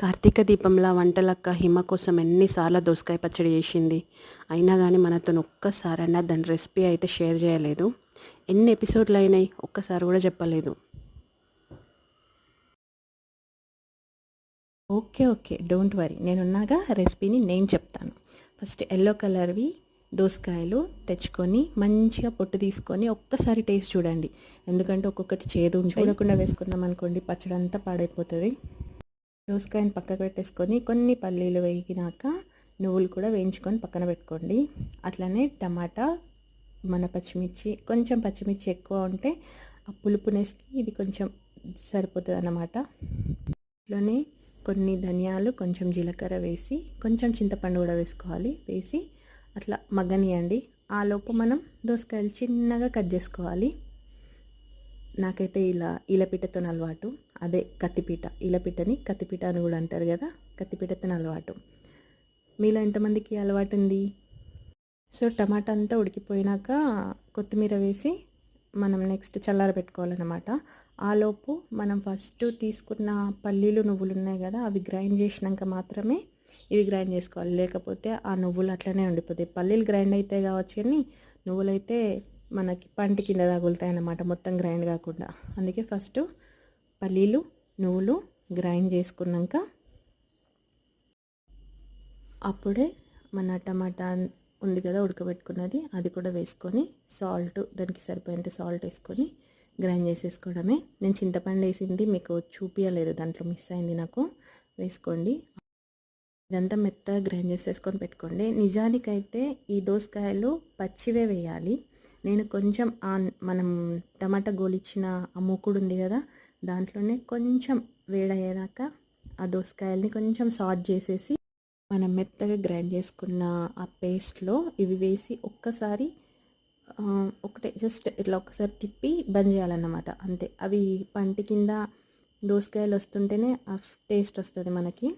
కార్తీక దీపంలా వంటలక్క హిమ కోసం ఎన్నిసార్లు దోసకాయ పచ్చడి చేసింది. అయినా కానీ మనతో ఒక్కసారైనా దాని రెసిపీ అయితే షేర్ చేయలేదు. ఎన్ని ఎపిసోడ్లు అయినాయి? ఒక్కసారి కూడా చెప్పలేదు. Okay okay. Don't worry. నేనున్నాగా రెసిపీని నేను చెప్తాను. ఫస్ట్ ఎల్లో కలర్వి దోసకాయలు తెచ్చుకొని మంచిగా పొట్టు తీసుకొని ఒక్కసారి టేస్ట్ చూడండి. ఎందుకంటే ఒక్కొక్కటి చేదు. చూడకుండా వేసుకున్నాం అనుకోండి పచ్చడి అంతా పాడైపోతుంది. దోసకాయని పక్కకు పెట్టేసుకొని కొన్ని పల్లీలు వేగినాక నువ్వులు కూడా వేయించుకొని పక్కన పెట్టుకోండి. అట్లనే టమాటా మన పచ్చిమిర్చి కొంచెం పచ్చిమిర్చి ఎక్కువ ఉంటే ఆ పులుపునేసి ఇది కొంచెం సరిపోతుంది అన్నమాట ఇట్లనే కొన్ని ధనియాలు కొంచెం జీలకర్ర వేసి కొంచెం చింతపండు కూడా వేసుకోవాలి. వేసి అట్లా మగ్గనియండి. ఆ మనం దోసకాయలు చిన్నగా కట్ చేసుకోవాలి. నాకైతే ఇలా ఇలపిటతో అలవాటు. అదే కత్తిపీట. ఇలపిటని కత్తిపీట అని కూడా అంటారు కదా? కత్తిపీటతో అలవాటు. మీలో ఎంతమందికి అలవాటు ఉంది? సో టమాటా అంతా ఉడికిపోయినాక కొత్తిమీర వేసి మనం నెక్స్ట్ చల్లార పెట్టుకోవాలన్నమాట. ఆలోపు మనం ఫస్ట్ తీసుకున్న పల్లీలు నువ్వులు ఉన్నాయి కదా అవి గ్రైండ్ చేసినాక మాత్రమే ఇవి గ్రైండ్ చేసుకోవాలి. లేకపోతే ఆ నువ్వులు అట్లనే ఉండిపోతాయి. పల్లీలు గ్రైండ్ అయితే కావచ్చు కానీ నువ్వులైతే మనకి పంటి కింద తగులుతాయి అన్నమాట మొత్తం గ్రైండ్ కాకుండా. అందుకే ఫస్ట్ పల్లీలు నువ్వులు గ్రైండ్ చేసుకున్నాక అప్పుడే మన టమాటా ఉంది కదా ఉడకబెట్టుకున్నది అది కూడా వేసుకొని సాల్ట్ దానికి సరిపోయేంత సాల్ట్ వేసుకొని గ్రైండ్ చేసేసుకోవడమే. నేను చింతపండు వేసింది మీకు చూపించలేదు దాంట్లో మిస్ అయింది నాకు. వేసుకోండి. ఇదంతా మెత్తగా గ్రైండ్ చేసేసుకొని పెట్టుకోండి. నిజానికైతే ఈ దోసకాయలు పచ్చివే వేయాలి. నేను కొంచెం ఆ మనం టమాటా గోలిచ్చిన ఆ మూకుడు ఉంది కదా దాంట్లోనే కొంచెం వేడయ్యేదాకా ఆ దోసకాయల్ని కొంచెం సాట్ చేసేసి మనం మెత్తగా గ్రైండ్ చేసుకున్న ఆ పేస్ట్లో ఇవి వేసి ఒక్కసారి ఒకటే జస్ట్ ఇట్లా ఒక్కసారి తిప్పి బంద్ చేయాలన్నమాట అంతే. అవి పంటి కింద దోసకాయలు వస్తుంటేనే ఆ టేస్ట్ వస్తుంది మనకి.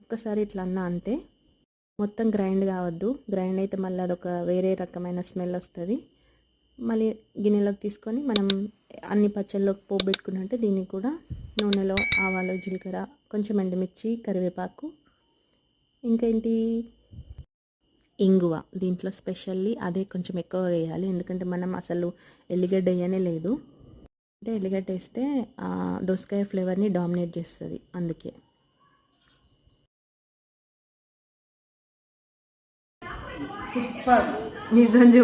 ఒక్కసారి ఇట్లా అన్నా అంతే. మొత్తం గ్రైండ్ కావద్దు. గ్రైండ్ అయితే మళ్ళీ అదొక వేరే రకమైన స్మెల్ వస్తుంది. మళ్ళీ గిన్నెలోకి తీసుకొని మనం అన్ని పచ్చళ్ళలోకి పోబెట్టుకున్నట్టే దీన్ని కూడా నూనెలో ఆవాలు జీలకర్ర కొంచెం ఎండుమిర్చి కరివేపాకు. ఇంకేంటి? ఇంగువ దీంట్లో స్పెషల్లీ అదే కొంచెం ఎక్కువ వేయాలి. ఎందుకంటే మనం అసలు ఎల్లిగడ్డ వేయనే లేదు. అంటే ఎల్లిగడ్డ వేస్తే దోసకాయ ఫ్లేవర్ని డామినేట్ చేస్తుంది. అందుకే. నిజం